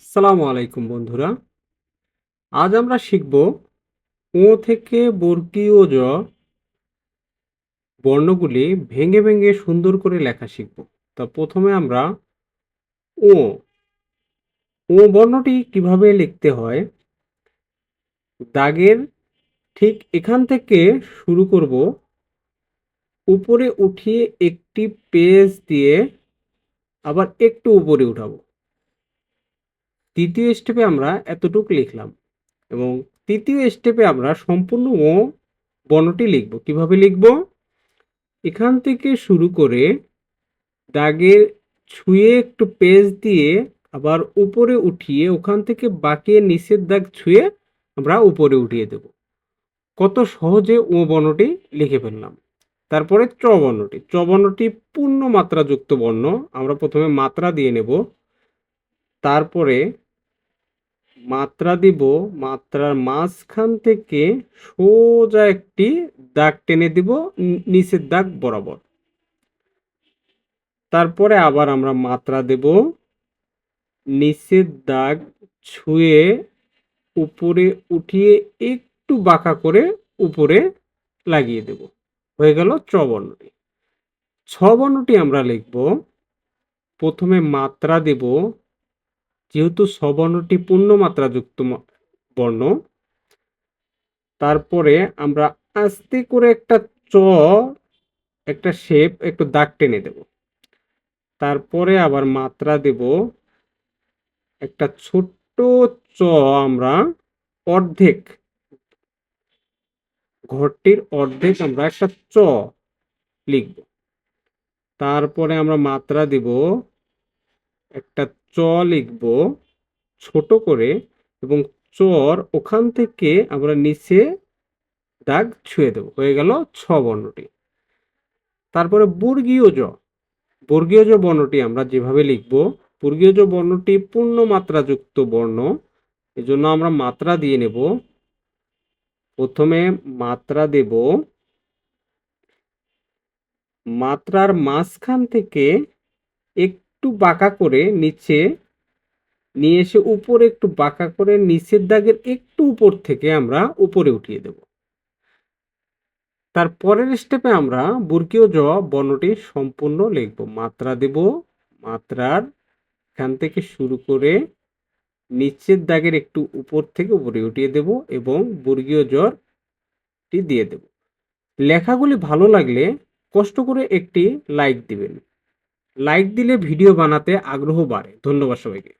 আসসালামু আলাইকুম বন্ধুরা। আজ আমরা শিখব ও থেকে বর্গীয় জ বর্ণগুলি ভেঙে ভেঙে সুন্দর করে লেখা শিখব। তা প্রথমে আমরা ও ও বর্ণটি কীভাবে লিখতে হয়? দাগের ঠিক এখান থেকে শুরু করব। উপরে উঠিয়ে একটি পেজ দিয়ে আবার একটু উপরে উঠাবো। দ্বিতীয় স্টেপে আমরা এতটুকু লিখলাম এবং তৃতীয় স্টেপে আমরা সম্পূর্ণ ও বর্ণটি লিখব। কীভাবে লিখব? এখান থেকে শুরু করে দাগের ছুঁয়ে একটু পেজ দিয়ে আবার উপরে উঠিয়ে ওখান থেকে বাঁকিয়ে নিচের দাগ ছুঁয়ে আমরা উপরে উঠিয়ে দেব। কত সহজে ও বর্ণটি লিখে ফেললাম। তারপরে চ বর্ণটি। চ বর্ণটি পূর্ণ মাত্রাযুক্ত বর্ণ। আমরা প্রথমে মাত্রা দিয়ে নেব। তারপরে মাত্রা দিব, মাত্রার মাঝখান থেকে সোজা একটি দাগ টেনে দিব নিচের দাগ বরাবর। তারপরে আবার আমরা মাত্রা দেব, নিচের দাগ ছুঁয়ে উপরে উঠিয়ে একটু বাঁকা করে উপরে লাগিয়ে দেব। হয়ে গেল চ বর্ণটি ছ বর্ণটি আমরা লিখব, প্রথমে মাত্রা দেব যেহেতু সবর্ণটি পূর্ণমাত্রাযুক্ত বর্ণ, তারপরে আমরা আস্তে করে একটা চ, একটা শেপ, একটু দাগ টেনে দেব। তারপরে আবার মাত্রা দেব। একটা ছোট্ট চ আমরা অর্ধেক, ঘরটির অর্ধেক আমরা একটা চ লিখব। তারপরে আমরা মাত্রা দেব। একটা চ লিখব ছোট করে এবং চর ওখান থেকে আমরা নিচে দাগ ছুঁয়ে দেব। হয়ে গেল ছ বর্ণটি। তারপরে বর্গীয় জ। বর্গীয় জ বর্ণটি আমরা যেভাবে লিখব, বর্গীয় জ বর্ণটি পূর্ণ মাত্রাযুক্ত বর্ণ। এজন্য আমরা মাত্রা দিয়ে নেব। প্রথমে মাত্রা দেব। মাত্রার মাঝখান থেকে একটু বাঁকা করে নিচে নিয়ে এসে উপরে একটু বাঁকা করে নিচের দাগের একটু উপর থেকে আমরা উপরে উঠিয়ে দেব। তার পরের স্টেপে আমরা বর্গীয় জ বর্ণটি সম্পূর্ণ লিখব। মাত্রা দেব, মাত্রার এখান থেকে শুরু করে নিচের দাগের একটু উপর থেকে উপরে উঠিয়ে দেব এবং বর্গীয় জরটি দিয়ে দেব। লেখাগুলি ভালো লাগলে কষ্ট করে একটি লাইক দিবেন। লাইক দিলে ভিডিও বানাতে আগ্রহ বাড়ে। ধন্যবাদ সবাইকে।